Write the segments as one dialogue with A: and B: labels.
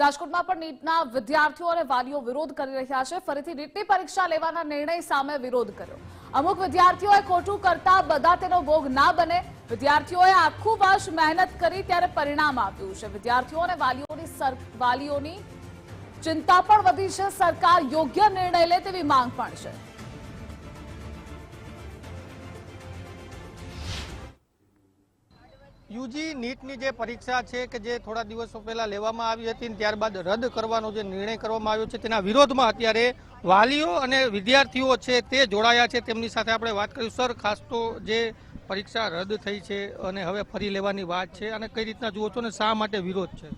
A: રાજકોટમાં પણ નીટના વિદ્યાર્થીઓ અને વાલીઓ વિરોધ કરી રહ્યા છે. ફરીથી નીટની પરીક્ષા લેવાના નિર્ણય સામે વિરોધ કર્યો. અમુક વિદ્યાર્થીઓએ ખોટું કરતા બધા તેનો ભોગ ના બને. વિદ્યાર્થીઓએ આખું વર્ષ મહેનત કરી ત્યારે પરિણામ આપ્યું છે. વિદ્યાર્થીઓ અને વાલીઓની વાલીઓની ચિંતા પણ વધી છે. સરકાર યોગ્ય નિર્ણય લે તેવી માંગ પણ છે.
B: યુજી નીટની જે પરીક્ષા છે કે જે થોડા દિવસો પહેલા લેવામાં આવી હતી ત્યારબાદ રદ કરવાનો જે નિર્ણય કરવામાં આવ્યો છે, તેના વિરોધમાં અત્યારે વાલીઓ અને વિદ્યાર્થીઓ છે તે જોડાયા છે. તેમની સાથે આપણે વાત કરીશું. સર, ખાસ તો જે પરીક્ષા રદ થઈ છે અને હવે ફરી લેવાની વાત છે અને કઈ રીતના જુઓ છો ને શા માટે વિરોધ છે?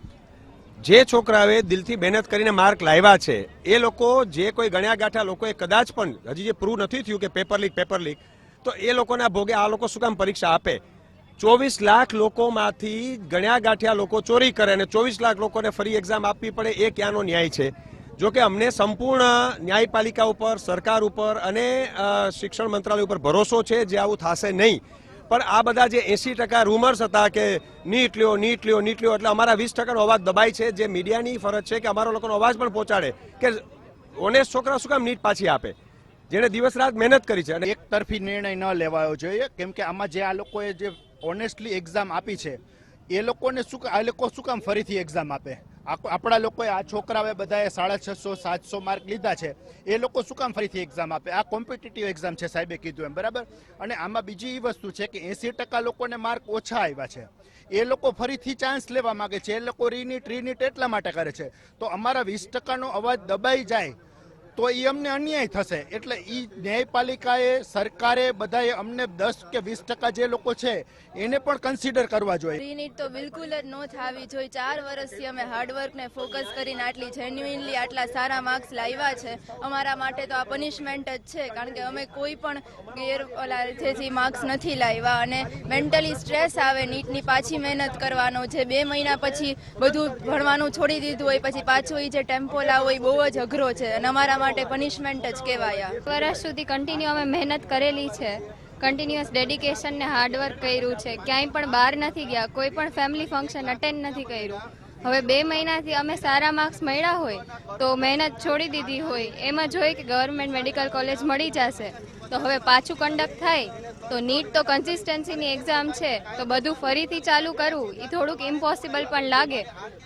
C: જે છોકરાઓએ દિલથી મહેનત કરીને માર્ક લાવ્યા છે, એ લોકો જે કોઈ ગણ્યા ગાંઠા લોકોએ કદાચ પણ, હજી જે પ્રૂવ નથી થયું કે પેપર લીક પેપર લીક તો એ લોકોના ભોગે આ લોકો શું કામ પરીક્ષા આપે? ચોવીસ લાખ લોકોમાંથી ગણ્યા ગાંઠ્યા લોકો ચોરી કરે અને ચોવીસ લાખ લોકોને ફરી એક્ઝામ આપવી પડે, એ ક્યાંનો ન્યાય છે? જો કે અમને સંપૂર્ણ ન્યાયપાલિકા ઉપર, સરકાર ઉપર અને શિક્ષણ મંત્રાલય ઉપર ભરોસો છે જે આવું થશે નહીં. પણ આ બધા જે એસી ટકા રૂમર્સ હતા કે નીટ લ્યો નીટ લ્યો નીટ લ્યો, એટલે અમારા વીસ ટકાનો અવાજ દબાય છે, જે મીડિયાની ફરજ છે કે અમારા લોકોનો અવાજ પણ પહોંચાડે કે ઓનેસ્ટ છોકરા શું કામ નીટ પાછી આપે? જેણે દિવસ રાત મહેનત કરી છે અને
D: એક તરફી નિર્ણય ન લેવાયો જોઈએ, કેમ કે આમાં જે આ લોકોએ જે ઓનેસ્ટલી એક્ઝામ આપી છે. એ લોકોને શું આ લોકો શું કામ ફરીથી એક્ઝામ આપે? આપ- આપણા લોકોએ આ છોકરાઓએ બધાએ સાડા છસો, સાતસો માર્ક લીધા છે. એ લોકો શું કામ ફરીથી એક્ઝામ આપે? આ કોમ્પિટિટિવ એક્ઝામ છે સાહેબે કીધું એમ, બરાબર? અને આમાં બીજી એ વસ્તુ છે કે એંસી ટકા લોકોને માર્ક ઓછા આવ્યા છે. એ લોકો ફરીથી ચાન્સ લેવા માગે છે. એ લોકો રીનીટ રીનીટ એટલા માટે કરે છે. તો અમારા વીસ ટકાનો અવાજ દબાઈ જાય તો એ અમને અન્યાય થશે. એટલે એ ન્યાયપાલિકાએ, સરકારે બધાએ અમને દસ કે વીસ ટકા જે લોકો છે, એને પણ કન્સિડર કરવા જોઈએ.
E: રીનીટ તો બિલકુલ જ નો થવી જોઈએ. ચાર વર્ષથી અમે હાર્ડવર્કને ફોકસ કરીને આટલી જેન્યુઇનલી આટલા સારા માર્ક્સ લાવ્યા છે. અમારા માટે તો આ પનિશમેન્ટ જ છે, કારણ કે અમે કોઈ પણ ગેર, ઓલા જેથી માર્ક્સ નથી લાવ્યા. અને મેન્ટલી સ્ટ્રેસ આવે, નીટની પાછી મહેનત કરવાનો. છે બે મહિના પછી બધું ભણવાનું છોડી દીધું હોય, પછી પાછો એ જે ટેમ્પો લાવો એ બહુ જ અઘરો છે. અને અમારા માટે પનિશમેન્ટ જ કહેવાય
F: વર્ષ સુધી કન્ટિન્યુ અમે મહેનત કરેલી છે. કન્ટિન્યુઅસ ડેડિકેશન ને હાર્ડવર્ક કર્યું છે. ક્યાંય પણ બહાર નથી ગયા, કોઈ પણ ફેમિલી ફંક્શન અટેન્ડ નથી કર્યું. હવે બે મહિનાથી અમે સારા માર્ક્સ મળ્યા હોય તો મહેનત છોડી દીધી હોય, એમાં જોઈ કે ગવર્મેન્ટ મેડિકલ કોલેજ મળી જશે. તો હવે પાછું કન્ડક્ટ થાય, તો નીટ તો કન્સિસ્ટન્સીની એક્ઝામ છે, તો બધું ફરીથી ચાલુ કરવું એ થોડુંક ઇમ્પોસિબલ પણ લાગે.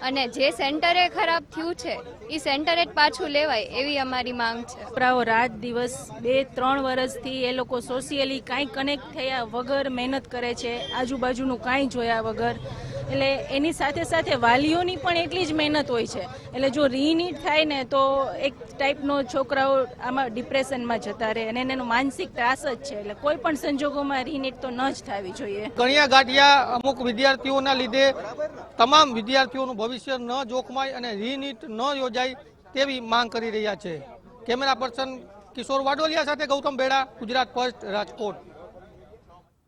F: અને જે સેન્ટરે ખરાબ થયું છે એ સેન્ટરે જ પાછું લેવાય એવી અમારી માંગ છે.
G: છોકરાઓ, રાત દિવસ બે, ત્રણ વર્ષથી એ લોકો સોશિયલી કાંઈ કનેક્ટ થયા વગર મહેનત કરે છે, આજુબાજુનું કાંઈ જોયા વગર. એટલે એની સાથે સાથે વાલીઓની પણ એટલી જ મહેનત હોય છે. એટલે જો રીનીટ થાય ને તો એક ટાઈપનો છોકરાઓ આમાં ડિપ્રેશનમાં જતા રહે અને એનો માનસિક ત્રાસ જ છે. એટલે કોઈ પણ સંજોગોમાં રીનીટ તો ન જ થવી જોઈએ.
B: કણિયા ગાંઠિયા અમુક વિદ્યાર્થીઓના લીધે તમામ વિદ્યાર્થીઓનું ભવિષ્ય ન જોખમાય અને રીનીટ ન યોજાય તેવી માંગ કરી રહ્યા છે. કેમેરા પર્સન કિશોર વાડોલિયા સાથે ગૌતમ બેડા ગુજરાત ફર્સ્ટ, રાજકોટ.